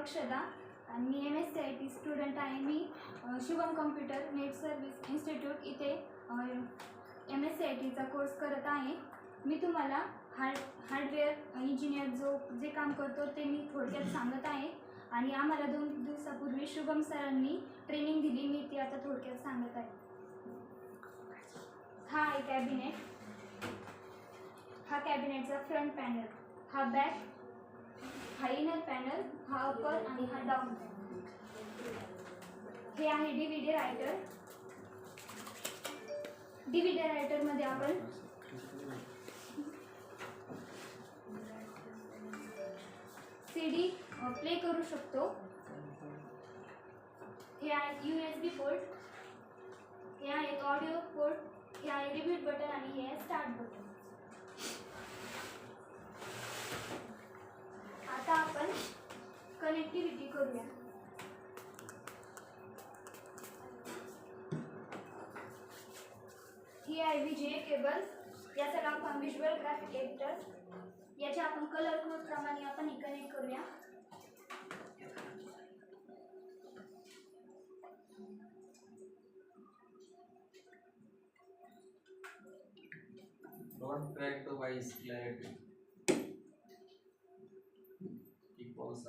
अक्षदा आणि मी M S C I T student आहे. मी Shubham computer net service institute इथे एम एस सी आय टीचा कोर्स करत आहे. मी तुम्हाला हार्ड हार्डवेअर इंजिनियर जो जे काम करतो ते मी थोडक्यात सांगत आहे. आणि आम्हाला दोन दिवसापूर्वी शुभम सरांनी ट्रेनिंग दिली. मी ती आता थोडक्यात सांगत आहे. हा आहे कॅबिनेट हा कॅबिनेटचा फ्रंट पॅनल हा बॅक हा इनर पॅनल हा अपर आणि हा डाऊन हे आहे D V D writer D रायटरमध्ये आपण सी डी प्ले करू शकतो. हे आहे यू एस बी पोर्ट हे आहे ऑडिओ पोर्ट हे आहे रिपीट बटन आणि हे आहे स्टार्ट बटन आता आपण कनेक्टिव्हिटी करूया. ही आहे विजय केबल. याचं नाव पण विज्युअल ग्राफिक एडिटर याचे आपण कलर कोड प्रमाणे आपण हे कनेक्ट करूया. Don't crack the voice clarity.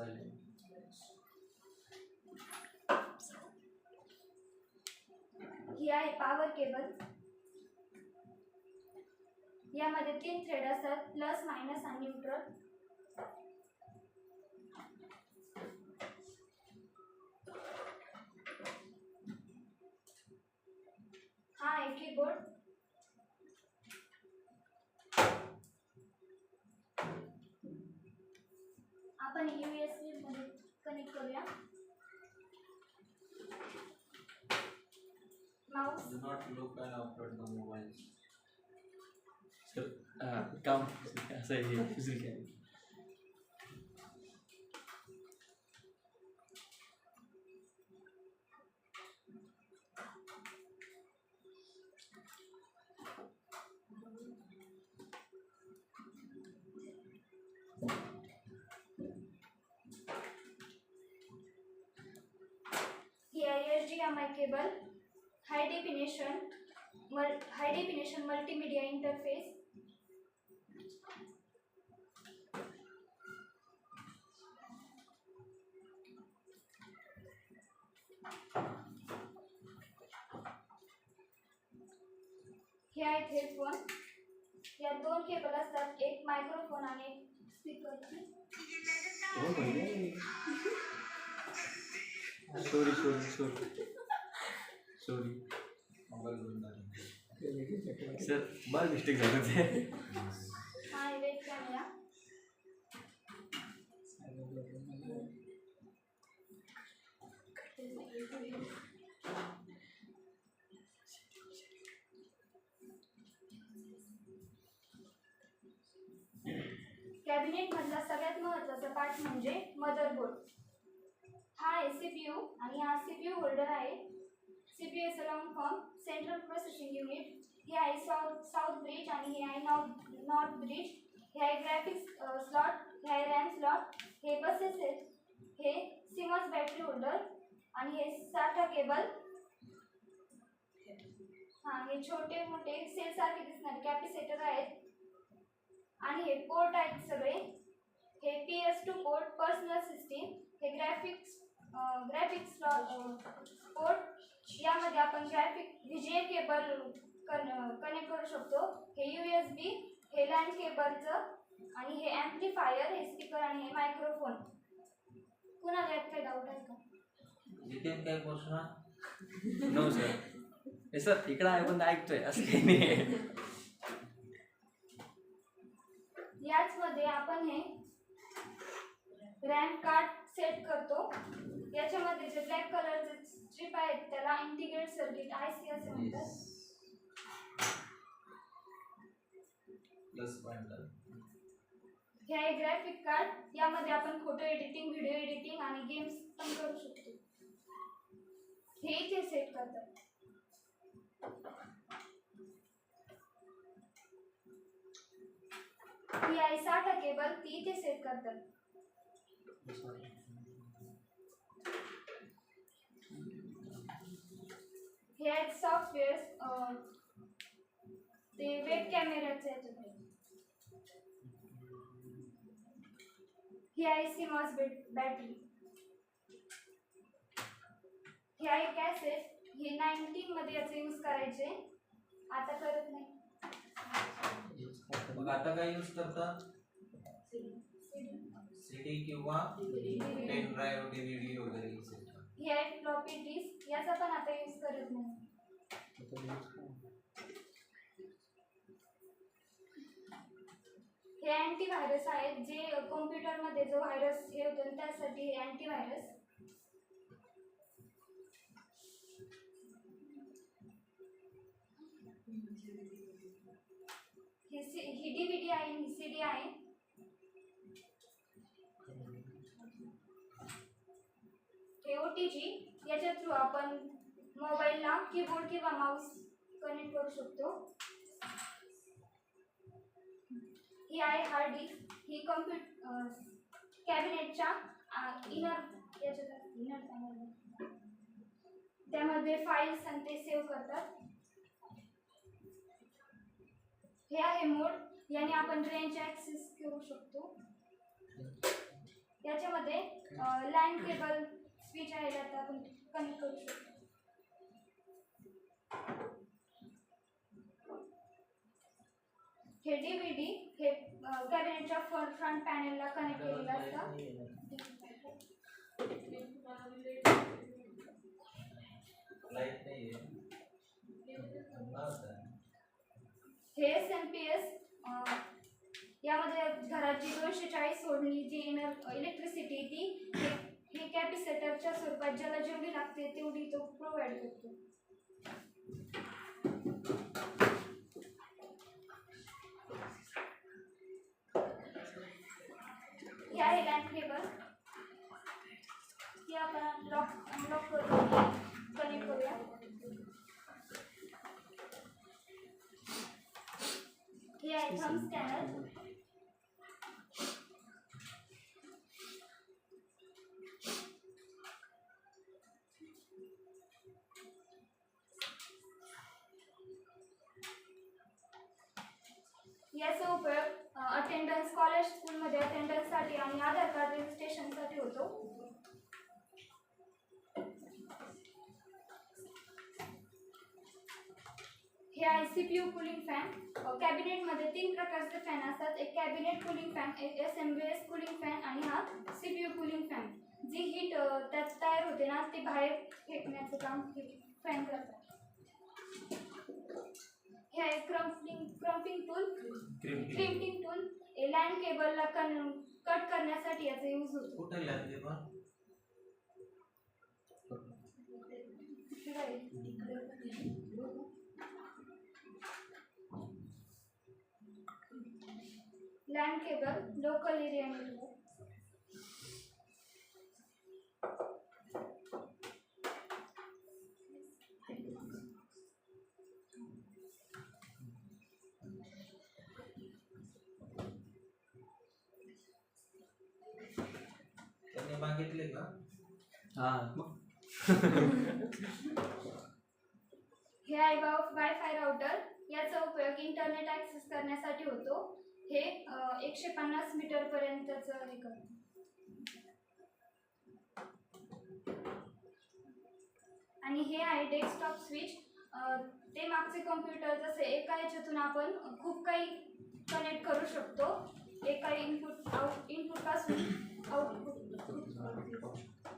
Keep ही आहे पॉवर केबल यामध्ये तीन थ्रेड असतात प्लस मायनस आणि न्यूट्रल हा आहे कीबोर्ड आपण यू एस बी मध्ये कनेक्ट करूया. Mouse Do not look and operate the mobile. Sir काम असं आहे दुसरी काय Here HDMI cable, high definition, high definition multimedia interface. हे आहेत हेडफोन यात दोन केबल असतात एक मायक्रोफोन आणि एक स्पीकरची हो sorry sorry sorry sorry Mobile वर नाही. सर बाल मिस्टेक झालं ते. हा कॅबिनेट मधला सगळ्यात महत्त्वाचा पार्ट म्हणजे मदरबोर्ड हा आहे सीपीयू आणि हा सीपीयू होल्डर आहे. CPU is long form central processing unit हे आहे साऊथ साऊथ ब्रिज आणि हे आहे नॉर्थ नॉर्थ ब्रिज हे आहे ग्राफिक्स स्लॉट हे आहे रॅम स्लॉट हे बसेस आहेत हे सिमस बॅटरी होल्डर आणि हे साठा केबल हां हे छोटे मोठे सेलसारखे दिसणारे कॅपॅसिटर आहेत. आणि हे पोर्ट आहेत सगळे. हे P S two port personal system हे ग्राफिक्स ग्राफिक्स पोर्ट यामध्ये आपण ग्राफिक विजय केबल कन कनेक्ट करू शकतो. हे यू एस बी हे लँड केबलचं आणि हे ॲम्प्लिफायर हे स्पीकर आणि हे मायक्रोफोन कुणाला यात काही डाऊट आहे का? जितेन काय प्रश्न नो? सर. हे सर इकडं आहे पण ऐकतोय. असं काही नाही हे आहे ग्राफिक कार्ड यामध्ये आपण फोटो एडिटिंग व्हिडिओ एडिटिंग आणि गेम्स पण करू शकतो. हे इथे सेट करतात. ही आहे साठा केबल ती इथे सेट करतात. हे आहेत सॉफ्टवेअर्स ते वेब कॅमेराचे आहेत. ही आहे सिमॉस बॅटरी हे आहे कॅसेट हे नाईन्टीन मध्ये याचे यूज करायचे. आता करत नाही. मग आता काय यूज करता? सीडी किंवा पेन ड्राईव्ह डीव्हीडी वगैरे. हे आहे फ्लॉपी डिस्क याचा पण आता यूज करत नाही. हे अँटीव्हायरस आहेत जे कॉम्प्युटरमध्ये जो व्हायरस हे होतो त्यासाठी हे अँटीव्हायरस ही सी ही डीव्हीडी आहे ही सी डी आहे. हे ओ टी जी याच्या थ्रू आपण मोबाईलला कीबोर्ड किंवा माऊस कनेक्ट करू शकतो. ही आहे आर डी ही कम्प्युट कॅबिनेटच्या इनर याच्या इनर त्यामध्ये फाईल्स आणि ते सेव्ह करतात. हे आहे मोड याने आपण रेंज ॲक्सेस करू शकतो. याच्यामध्ये लँड केबल स्विच आहे त्यात आपण कनेक्ट करू शकतो. हे डीव्हीडी हे कॅबिनेटच्या फ्रंट फ्रंट पॅनेलला कनेक्ट केलेलं असतं. हे एस एम पी एस यामध्ये घराची दोनशे चाळीस सोडली जी इनर इलेक्ट्रिसिटी ती हे कॅपिसेटरच्या स्वरूपात ज्याला जेवढी लागते तेवढी तो प्रोव्हाइड करतो. हे आहे बँक केबल ती आपण लॉक अनलॉक करू कनेक्ट करूया. हे आहे थम स्कॅनर याचा उपयोग अटेंडन्स कॉलेज स्कूलमध्ये अटेंडन्ससाठी आणि आधार कार्ड रजिस्ट्रेशनसाठी होतो. हे आहे सीपीयू कुलिंग फॅन कॅबिनेटमध्ये तीन प्रकारचे फॅन असतात. एक कॅबिनेट कुलिंग फॅन एक S M P S cooling fan आणि हा सीपीयू कुलिंग फॅन जी हीट त्यात तयार होते ना ती बाहेर फेकण्याचं काम फॅन करतात. हे आहे crimping crimping tool crimping tool LAN केबलला कन कट करण्यासाठी याचा यूज होतो. कुठे लागते पण LAN cable local area network मागितले का? हा. मग? हे आहे वायफाय राउटर याचा उपयोग इंटरनेट ऍक्सेस करण्यासाठी होतो. हे एकशे पन्नास मीटर पर्यंतचं हे करतो. आणि हे आहे डेस्कटॉप स्विच ते मागचे कम्प्युटर जसे एका याच्यातून आपण खूप काही कनेक्ट करू शकतो. एका इनपुट आउट इनपुटपासून आउटपुट तुम्हाला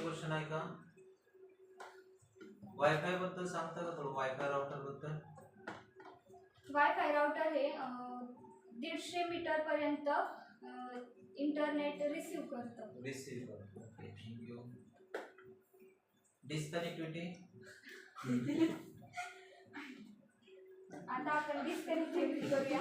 क्वेश्चन आहे का? वायफाय बद्दल सांगता का थोडं? वायफाय राउटर बद्दल? वायफाय राउटर हे दीडशे मीटर पर्यंत इंटरनेट रिसीव करतं. रिसीव्ह थँक्यू डिस्कनेक्टिव्हिटी आता आपण डिस्कनेक्टिव्हिटी करूया.